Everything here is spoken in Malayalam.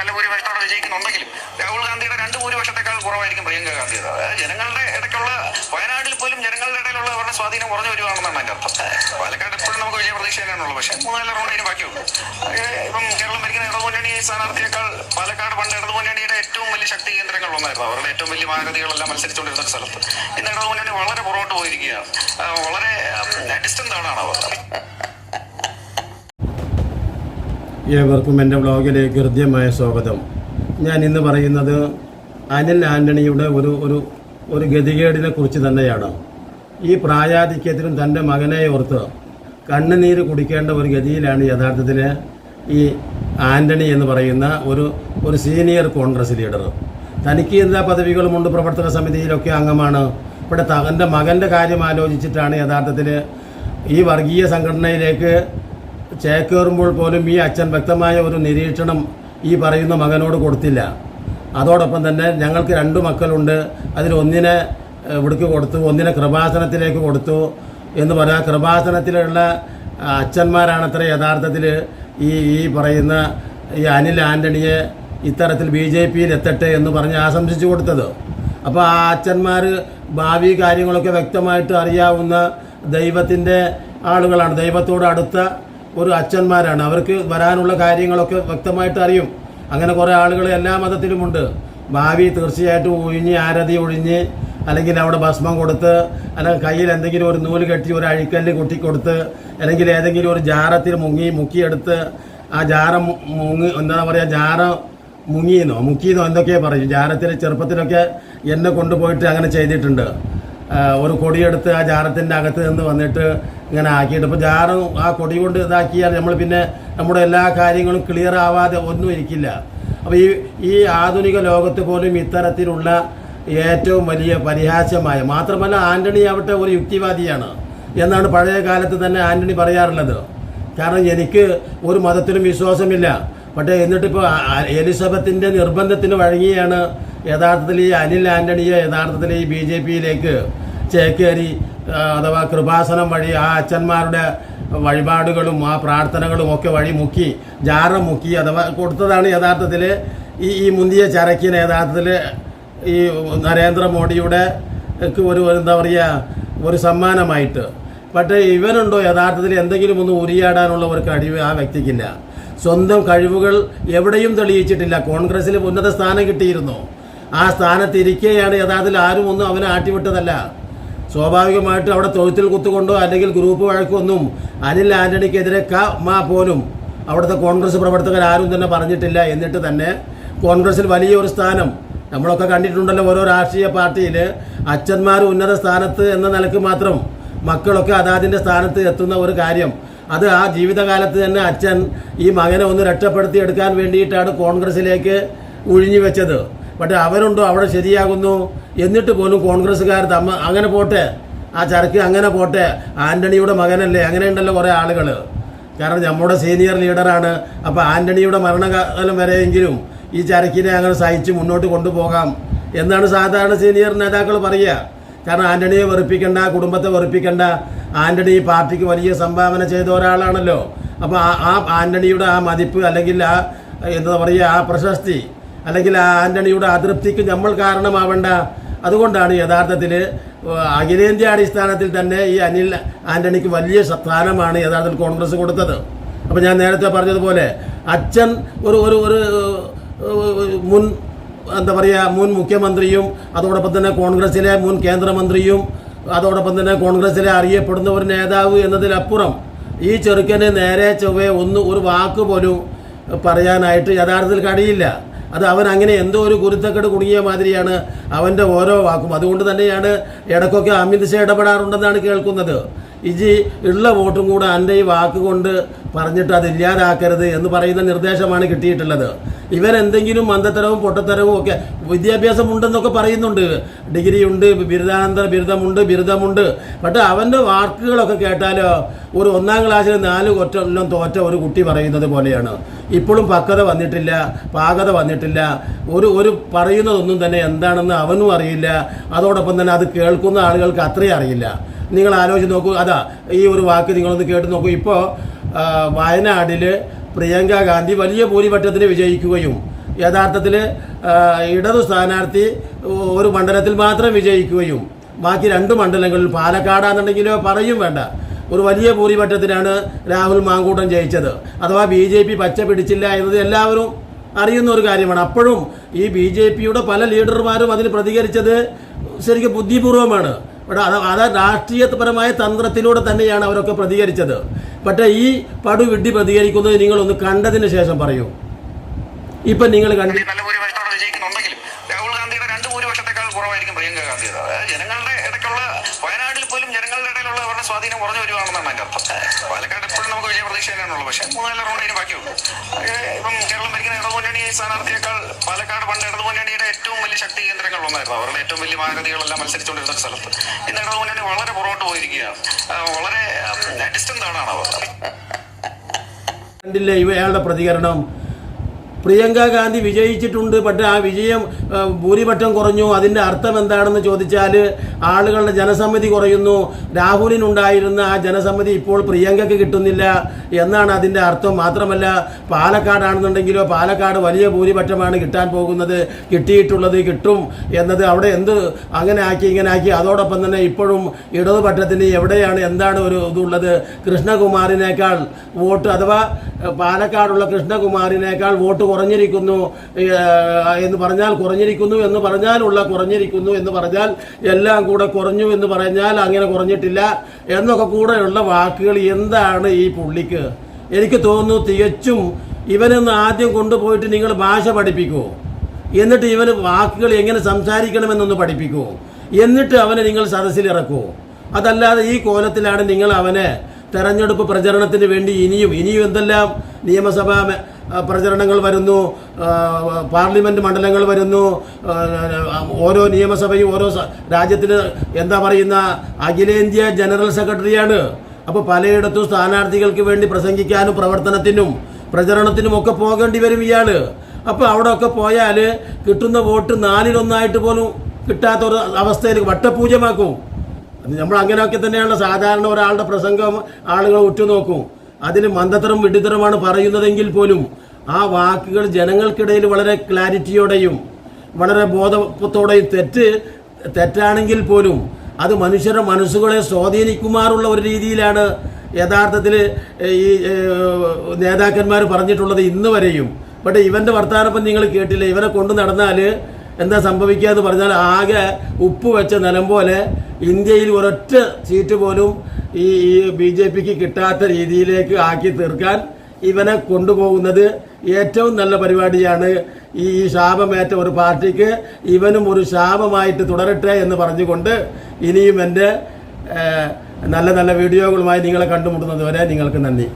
നല്ല ഭൂരിപക്ഷത്തോടെ വിജയിക്കുന്നുണ്ടെങ്കിലും രാഹുൽ ഗാന്ധിയുടെ രണ്ട് ഭൂരിപക്ഷത്തെക്കാൾ കുറവായിരിക്കും പ്രിയങ്ക ഗാന്ധിയുടെ അതായത് ജനങ്ങളുടെ ഇടയ്ക്കുള്ള വയനാട്ടിൽ പോലും ജനങ്ങളുടെ ഇടയിലുള്ള അവരുടെ സ്വാധീനം കുറഞ്ഞു വരുവാണെന്നാണ് എന്റെ അർത്ഥം. പാലക്കാട് എപ്പോഴും നമുക്ക് വിജയ പ്രതീക്ഷ തന്നെയാണുള്ളൂ പക്ഷേ മൂന്നാൽ റൗണ്ട് അതിന് ബാക്കിയുള്ളൂ ഇപ്പം കേരളം ഭരിക്കുന്ന ഇടതുമുന്നണി സ്ഥാനാർത്ഥിയേക്കാൾ പാലക്കാട് പണ്ട് ഇടതുമുന്നണിയുടെ ഏറ്റവും വലിയ ശക്തി കേന്ദ്രങ്ങൾ ഒന്നായിരുന്നു. അവരുടെ ഏറ്റവും വലിയ മാഗതികളെല്ലാം മത്സരിച്ചുകൊണ്ടിരുന്ന സ്ഥലത്ത്. ഇന്ന് ഇടതുമുന്നണി വളരെ പുറകോട്ട് പോയിരിക്കുകയാണ്. വളരെ ഡിസ്റ്റന്റ് ആണ് അവർ. ഏവർക്കും എന്റെ വ്ളോഗിലേക്ക് ഹൃദ്യമായ സ്വാഗതം. ഞാൻ ഇന്ന് പറയുന്നത് അനിൽ ആന്റണിയുടെ ഒരു ഒരു ഒരു ഗതികേടിനെ കുറിച്ച് തന്നെയാണ്. ഈ പ്രായാധിക്യത്തിലും തന്റെ മകനെ ഓർത്ത് കണ്ണുനീര് കുടിക്കേണ്ട ഒരു ഗതിയിലാണ് യഥാർത്ഥത്തിൽ ഈ ആന്റണി എന്ന് പറയുന്ന ഒരു ഒരു സീനിയർ കോൺഗ്രസ് ലീഡർ. തനിക്ക് എല്ലാ പദവികളുമുണ്ട് പ്രവർത്തന സമിതിയിലൊക്കെ അംഗമാണ്. ഇവിടെ തന്റെ മകന്റെ കാര്യം ആലോചിച്ചിട്ടാണ് യഥാർത്ഥത്തിൽ ഈ വർഗീയ സംഘടനയിലേക്ക് ചേക്കേറുമ്പോൾ പോലും ഈ അച്ഛൻ വ്യക്തമായ ഒരു നിരീക്ഷണം ഈ പറയുന്ന മകനോട് കൊടുത്തില്ല. അതോടൊപ്പം തന്നെ ഞങ്ങൾക്ക് രണ്ട് മക്കളുണ്ട്. അതിൽ ഒന്നിനെ ഇവിടേക്ക് കൊടുത്തു ഒന്നിനെ കൃപാസനത്തിലേക്ക് കൊടുത്തു എന്ന് പറയാം കൃപാസനത്തിലുള്ള അച്ഛന്മാരാണത്ര യഥാർത്ഥത്തിൽ ഈ ഈ പറയുന്ന ഈ അനിൽ ആന്റണിയെ ഇത്തരത്തിൽ ബി ജെ പിയിൽ എത്തട്ടെ എന്ന് പറഞ്ഞ് ആശംസിച്ചു കൊടുത്തത്. അപ്പോൾ ആ അച്ഛന്മാർ ഭാവി കാര്യങ്ങളൊക്കെ വ്യക്തമായിട്ട് അറിയാവുന്ന ദൈവത്തിന്റെ ആളുകളാണ്. ദൈവത്തോട് അടുത്ത ഒരു അച്ഛന്മാരാണ്. അവർക്ക് വരാനുള്ള കാര്യങ്ങളൊക്കെ വ്യക്തമായിട്ട് അറിയും. അങ്ങനെ കുറേ ആളുകൾ എല്ലാ മതത്തിലുമുണ്ട്. ഭാവി തീർച്ചയായിട്ടും ഒഴിഞ്ഞ് ആരതി ഒഴിഞ്ഞ് അല്ലെങ്കിൽ അവിടെ ഭസ്മം കൊടുത്ത് അല്ലെങ്കിൽ കയ്യിൽ എന്തെങ്കിലും ഒരു നൂൽ കെട്ടി ഒരു അഴിക്കല്ല് കൊട്ടിക്കൊടുത്ത് അല്ലെങ്കിൽ ഏതെങ്കിലും ഒരു ജാറത്തിൽ മുങ്ങി മുക്കിയെടുത്ത് ആ ജാറ മുങ്ങി എന്താ പറയുക ജാറ മുങ്ങിയെന്നോ മുക്കിയെന്നോ എന്തൊക്കെയാണ് പറയും. ജാരത്തിൽ ചെറുപ്പത്തിലൊക്കെ എന്നെ കൊണ്ടുപോയിട്ട് അങ്ങനെ ചെയ്തിട്ടുണ്ട്. ഒരു കൊടിയെടുത്ത് ആ ജാറത്തിന്റെ അകത്ത് നിന്ന് വന്നിട്ട് ഇങ്ങനെ ആക്കിയിട്ട്. ഇപ്പോൾ ജാറ് ആ കൊടി കൊണ്ട് ഇതാക്കിയാൽ നമ്മൾ പിന്നെ നമ്മുടെ എല്ലാ കാര്യങ്ങളും ക്ലിയർ ആവാതെ ഒന്നും ഇരിക്കില്ല. അപ്പോൾ ഈ ഈ ആധുനിക ലോകത്ത് പോലും ഇത്തരത്തിലുള്ള ഏറ്റവും വലിയ പരിഹാസ്യമായ മാത്രമല്ല ആന്റണി ആവട്ടെ ഒരു യുക്തിവാദിയാണ് എന്നാണ് പഴയ കാലത്ത് തന്നെ ആന്റണി പറയാറുള്ളത്. കാരണം എനിക്ക് ഒരു മതത്തിലും വിശ്വാസമില്ല. പക്ഷേ എന്നിട്ടിപ്പോൾ എലിസബത്തിന്റെ നിർബന്ധത്തിന് വഴങ്ങിയാണ് യഥാർത്ഥത്തിൽ ഈ അനിൽ ആന്റണിയെ യഥാർത്ഥത്തിൽ ഈ ബി ജെ പിയിലേക്ക് ചേക്കേറി അഥവാ കൃപാസനം വഴി ആ അച്ഛന്മാരുടെ വഴിപാടുകളും ആ പ്രാർത്ഥനകളും ഒക്കെ വഴി മുക്കി ജാറ മുക്കി അഥവാ കൊടുത്തതാണ് യഥാർത്ഥത്തിൽ ഈ ഈ മുന്തിയ ചരക്കിന് യഥാർത്ഥത്തിൽ ഈ നരേന്ദ്രമോദിയുടെ ഒരു എന്താ പറയുക ഒരു സമ്മാനമായിട്ട്. പക്ഷേ ഇവനുണ്ടോ യഥാർത്ഥത്തിൽ എന്തെങ്കിലും ഒന്ന് ഉരിയാടാനുള്ള ഒരു കഴിവ് ആ വ്യക്തിക്കില്ല. സ്വന്തം കഴിവുകൾ എവിടെയും തെളിയിച്ചിട്ടില്ല. കോൺഗ്രസ്സിൽ ഉന്നത സ്ഥാനം കിട്ടിയിരുന്നു? ആ സ്ഥാനത്തിരിക്കെയാണ് യഥാർത്ഥത്തിൽ ആരും ഒന്നും അവനെ ആട്ടിവിട്ടതല്ല. സ്വാഭാവികമായിട്ടും അവിടെ തൊഴുത്തിൽ കുത്തുകൊണ്ടോ അല്ലെങ്കിൽ ഗ്രൂപ്പ് വഴക്കൊന്നും അനിൽ ആന്റണിക്കെതിരെ ക മാ പോലും അവിടുത്തെ കോൺഗ്രസ് പ്രവർത്തകർ ആരും തന്നെ പറഞ്ഞിട്ടില്ല. എന്നിട്ട് തന്നെ കോൺഗ്രസിൽ വലിയൊരു സ്ഥാനം നമ്മളൊക്കെ കണ്ടിട്ടുണ്ടല്ലോ ഓരോ രാഷ്ട്രീയ പാർട്ടിയിൽ അച്ഛന്മാർ ഉന്നത സ്ഥാനത്ത് എന്ന നിലയ്ക്ക് മാത്രം മക്കളൊക്കെ അതാതിന്റെ സ്ഥാനത്ത് എത്തുന്ന ഒരു കാര്യം. അത് ആ ജീവിതകാലത്ത് തന്നെ അച്ഛൻ ഈ മകനെ ഒന്ന് രക്ഷപ്പെടുത്തി എടുക്കാൻ വേണ്ടിയിട്ടാണ് കോൺഗ്രസിലേക്ക് ഒഴിഞ്ഞു വെച്ചത് പക്ഷെ അവരുണ്ടോ അവിടെ ശരിയാകുന്നു എന്നിട്ട് പോലും കോൺഗ്രസ്സുകാർ തമ്മ അങ്ങനെ പോട്ടെ ആ ചരക്ക് അങ്ങനെ പോട്ടെ ആന്റണിയുടെ മകനല്ലേ അങ്ങനെയുണ്ടല്ലോ കുറേ ആളുകൾ കാരണം നമ്മുടെ സീനിയർ ലീഡറാണ്. അപ്പോൾ ആന്റണിയുടെ മരണകാലം വരെയെങ്കിലും ഈ ചരക്കിനെ അങ്ങനെ സഹിച്ച് മുന്നോട്ട് കൊണ്ടുപോകാം എന്നാണ് സാധാരണ സീനിയർ നേതാക്കൾ പറയുക. കാരണം ആന്റണിയെ വെറുപ്പിക്കേണ്ട കുടുംബത്തെ വെറുപ്പിക്കേണ്ട. ആന്റണി പാർട്ടിക്ക് വലിയ സംഭാവന ചെയ്ത ഒരാളാണല്ലോ. അപ്പോൾ ആ ആന്റണിയുടെ ആ മതിപ്പ് അല്ലെങ്കിൽ ആ എന്താ പറയുക ആ പ്രശസ്തി അല്ലെങ്കിൽ ആന്റണിയുടെ അതൃപ്തിക്ക് നമ്മൾ കാരണമാവേണ്ട. അതുകൊണ്ടാണ് യഥാർത്ഥത്തിൽ അഖിലേന്ത്യാ അടിസ്ഥാനത്തിൽ തന്നെ ഈ അനിൽ ആന്റണിക്ക് വലിയ സ്ഥാനമാണ് യഥാർത്ഥത്തിൽ കോൺഗ്രസ് കൊടുത്തത്. അപ്പോൾ ഞാൻ നേരത്തെ പറഞ്ഞതുപോലെ അച്ഛൻ ഒരു ഒരു ഒരു മുൻ എന്താ പറയുക മുൻ മുഖ്യമന്ത്രിയും അതോടൊപ്പം തന്നെ കോൺഗ്രസിലെ മുൻ കേന്ദ്രമന്ത്രിയും അതോടൊപ്പം തന്നെ കോൺഗ്രസിലെ അറിയപ്പെടുന്ന ഒരു നേതാവ് എന്നതിലപ്പുറം ഈ ചെറുക്കന് നേരെ ചൊവ്വേ ഒന്ന് ഒരു വാക്ക് പോലും പറയാനായിട്ട് യഥാർത്ഥത്തിൽ കഴിയില്ല. അത് അവൻ അങ്ങനെ എന്തോ ഒരു കുരുത്തക്കെട് കുടുങ്ങിയ മാതിരിയാണ് അവന്റെ ഓരോ വാക്കും. അതുകൊണ്ട് തന്നെയാണ് ഇടയ്ക്കൊക്കെ അമിത് ഷാ ഇടപെടാറുണ്ടെന്നാണ് കേൾക്കുന്നത്. ഇജി ഉള്ള വോട്ടും കൂടെ എന്റെ ഈ വാക്കുകൊണ്ട് പറഞ്ഞിട്ട് അത് ഇല്ലാതാക്കരുത് എന്ന് പറയുന്ന നിർദ്ദേശമാണ് കിട്ടിയിട്ടുള്ളത്. ഇവരെന്തെങ്കിലും മന്ദത്തരവും പൊട്ടത്തരവും ഒക്കെ വിദ്യാഭ്യാസം ഉണ്ടെന്നൊക്കെ പറയുന്നുണ്ട്. ഡിഗ്രി ഉണ്ട് ബിരുദാനന്തര ബിരുദമുണ്ട് ബിരുദമുണ്ട്. പക്ഷേ അവന്റെ വാക്കുകളൊക്കെ കേട്ടാലോ ഒരു ഒന്നാം ക്ലാസ്സിൽ നാല് കൊല്ലം തോറ്റ ഒരു കുട്ടി പറയുന്നത് പോലെയാണ്. ഇപ്പോഴും പക്വത വന്നിട്ടില്ല പാകത വന്നിട്ടില്ല. ഒരു ഒരു പറയുന്നതൊന്നും തന്നെ എന്താണെന്ന് അവനും അറിയില്ല. അതോടൊപ്പം തന്നെ അത് കേൾക്കുന്ന ആളുകൾക്ക് അത്രയും അറിയില്ല. നിങ്ങൾ ആലോചിച്ച് നോക്കൂ. അതാ ഈ ഒരു വാക്ക് നിങ്ങളൊന്ന് കേട്ട് നോക്കൂ. ഇപ്പോൾ വയനാടിൽ പ്രിയങ്ക ഗാന്ധി വലിയ ഭൂരിപക്ഷത്തിന് വിജയിക്കുകയും യഥാർത്ഥത്തിൽ ഇടതു സ്ഥാനാർത്ഥി ഒരു മണ്ഡലത്തിൽ മാത്രം വിജയിക്കുകയും ബാക്കി രണ്ട് മണ്ഡലങ്ങളിൽ പാലക്കാടാണെന്നുണ്ടെങ്കിലോ പറയും വേണ്ട. ഒരു വലിയ ഭൂരിപക്ഷത്തിനാണ് രാഹുൽ മാങ്കൂട്ടം ജയിച്ചത്. അഥവാ ബി ജെ പി പച്ച പിടിച്ചില്ല എന്നത് എല്ലാവരും അറിയുന്ന ഒരു കാര്യമാണ്. അപ്പോഴും ഈ ബി ജെ പിയുടെ പല ലീഡർമാരും അതിന് പ്രതികരിച്ചത് ശരിക്കും ബുദ്ധിപൂർവമാണ്. അത് അത് രാഷ്ട്രീയപരമായ തന്ത്രത്തിലൂടെ തന്നെയാണ് അവരൊക്കെ പ്രതികരിച്ചത്. പക്ഷേ ഈ പടു വിഡ്ഢി പ്രതികരിക്കുന്നത് നിങ്ങളൊന്ന് കണ്ടതിന് ശേഷം പറയൂ. ഇപ്പം നിങ്ങൾ കണ്ടി അവരുടെ സ്വാധീനം കുറഞ്ഞു വരുവാണെന്നാണ് എന്റെ അർത്ഥം. പാലക്കാട് എപ്പോഴും നമുക്ക് വലിയ പ്രതീക്ഷ തന്നെയാണുള്ളൂ പക്ഷേ മൂന്നാൽ റൗണ്ട് ഇതിന് ബാക്കിയുള്ളൂ. ഇപ്പം കേരളം ഭരിക്കുന്ന ഇടതുമുന്നണി സ്ഥാനാർത്ഥിയേക്കാൾ പാലക്കാട് പണ്ട് ഇടതുമുന്നണിയുടെ ഏറ്റവും വലിയ ശക്തി കേന്ദ്രങ്ങൾ ഒന്നായിരുന്നു. അവരുടെ ഏറ്റവും വലിയ മാഗതികളെല്ലാം മത്സരിച്ചുകൊണ്ടിരുന്ന സ്ഥലത്ത്. ഇന്ന് ഇടതുമുന്നണി വളരെ പുറകോട്ട് പോയിരിക്കുകയാണ്. വളരെ ഡിസ്റ്റന്റ് ആണ് അവർ. കണ്ടില്ലേ ഇവയാളുടെ പ്രതികരണം? പ്രിയങ്ക ഗാന്ധി വിജയിച്ചിട്ടുണ്ട് പക്ഷേ ആ വിജയം ഭൂരിപക്ഷം കുറഞ്ഞു. അതിന്റെ അർത്ഥം എന്താണെന്ന് ചോദിച്ചാൽ ആളുകളുടെ ജനസമ്മതി കുറയുന്നു. രാഹുലിനുണ്ടായിരുന്ന ആ ജനസമ്മതി ഇപ്പോൾ പ്രിയങ്കയ്ക്ക് കിട്ടുന്നില്ല എന്നാണ് അതിന്റെ അർത്ഥം. മാത്രമല്ല പാലക്കാടാണെന്നുണ്ടെങ്കിലോ പാലക്കാട് വലിയ ഭൂരിപക്ഷമാണ് കിട്ടാൻ പോകുന്നത്. കിട്ടിയിട്ടുള്ളത് കിട്ടും എന്നത് അവിടെ എന്ത് അങ്ങനെ ആക്കി ഇങ്ങനെ ആക്കി. അതോടൊപ്പം തന്നെ ഇപ്പോഴും ഇടതുപക്ഷത്തിന് എവിടെയാണ് എന്താണ് ഒരു ഇതുള്ളത്? കൃഷ്ണകുമാറിനേക്കാൾ വോട്ട് അഥവാ പാലക്കാടുള്ള കൃഷ്ണകുമാറിനേക്കാൾ വോട്ട് കുറഞ്ഞിരിക്കുന്നു എന്ന് പറഞ്ഞാൽ കുറഞ്ഞിരിക്കുന്നു എന്ന് പറഞ്ഞാലുള്ള കുറഞ്ഞിരിക്കുന്നു എന്ന് പറഞ്ഞാൽ എല്ലാം കൂടെ കുറഞ്ഞു എന്ന് പറഞ്ഞാൽ അങ്ങനെ കുറഞ്ഞിട്ടില്ല എന്നൊക്കെ കൂടെയുള്ള വാക്കുകൾ എന്താണ് ഈ പുള്ളിക്ക്? എനിക്ക് തോന്നുന്നു തികച്ചും ഇവനൊന്ന് ആദ്യം കൊണ്ടുപോയിട്ട് നിങ്ങൾ ഭാഷ പഠിപ്പിക്കുമോ എന്നിട്ട് ഇവന് വാക്കുകൾ എങ്ങനെ സംസാരിക്കണമെന്നൊന്ന് പഠിപ്പിക്കുമോ എന്നിട്ട് അവനെ നിങ്ങൾ സദസ്സിൽ ഇറക്കുമോ അതല്ലാതെ ഈ കോലത്തിലാണ് നിങ്ങൾ അവനെ തെരഞ്ഞെടുപ്പ് പ്രചരണത്തിന് വേണ്ടി ഇനിയും ഇനിയും എന്തെല്ലാം നിയമസഭാ പ്രചരണങ്ങൾ വരുന്നു. പാർലമെന്റ് മണ്ഡലങ്ങൾ വരുന്നു. ഓരോ നിയമസഭയും ഓരോ രാജ്യത്തിന് എന്താ പറയുന്ന അഖിലേന്ത്യാ ജനറൽ സെക്രട്ടറിയാണ്. അപ്പോൾ പലയിടത്തും സ്ഥാനാർത്ഥികൾക്ക് വേണ്ടി പ്രസംഗിക്കാനും പ്രവർത്തനത്തിനും പ്രചരണത്തിനും ഒക്കെ പോകേണ്ടി വരും ഇയാൾ. അപ്പോൾ അവിടെ ഒക്കെ പോയാൽ കിട്ടുന്ന വോട്ട് നാലിലൊന്നായിട്ട് പോലും കിട്ടാത്ത ഒരു അവസ്ഥയിൽ വട്ടപൂജമാക്കും നമ്മൾ അങ്ങനെയൊക്കെ തന്നെയാണ് സാധാരണ ഒരാളുടെ പ്രസംഗം ആളുകൾ ഉറ്റുനോക്കും. അതിന് മന്ദതരം വിഡിത്തരമാണ് പറയുന്നതെങ്കിൽ പോലും ആ വാക്കുകൾ ജനങ്ങൾക്കിടയിൽ വളരെ ക്ലാരിറ്റിയോടെയും വളരെ ബോധത്തോടെയും തെറ്റ് തെറ്റാണെങ്കിൽ പോലും അത് മനുഷ്യരുടെ മനസ്സുകളെ സ്വാധീനിക്കുമാറുള്ള ഒരു രീതിയിലാണ് യഥാർത്ഥത്തിൽ ഈ നേതാക്കന്മാർ പറഞ്ഞിട്ടുള്ളത് ഇന്ന് വരെയും. പക്ഷേ ഇവന്റെ വർത്താനപ്പം നിങ്ങൾ കേട്ടില്ല? ഇവനെ കൊണ്ട് നടന്നാൽ എന്താ സംഭവിക്കുക എന്ന് പറഞ്ഞാൽ ആകെ ഉപ്പ് വെച്ച നിലം പോലെ ഇന്ത്യയിൽ ഒരൊറ്റ സീറ്റ് പോലും ഈ ഈ ബി ജെ പിക്ക് കിട്ടാത്ത രീതിയിലേക്ക് ആക്കി തീർക്കാൻ ഇവനെ കൊണ്ടുപോകുന്നത് ഏറ്റവും നല്ല പരിപാടിയാണ്. ഈ ശാപമേറ്റ ഒരു പാർട്ടിക്ക് ഇവനും ഒരു ശാപമായിട്ട് തുടരട്ടെ എന്ന് പറഞ്ഞുകൊണ്ട് ഇനിയും എന്റെ നല്ല നല്ല വീഡിയോകളുമായി നിങ്ങളെ കണ്ടുമുട്ടുന്നത് വരെ നിങ്ങൾക്ക് നന്ദി.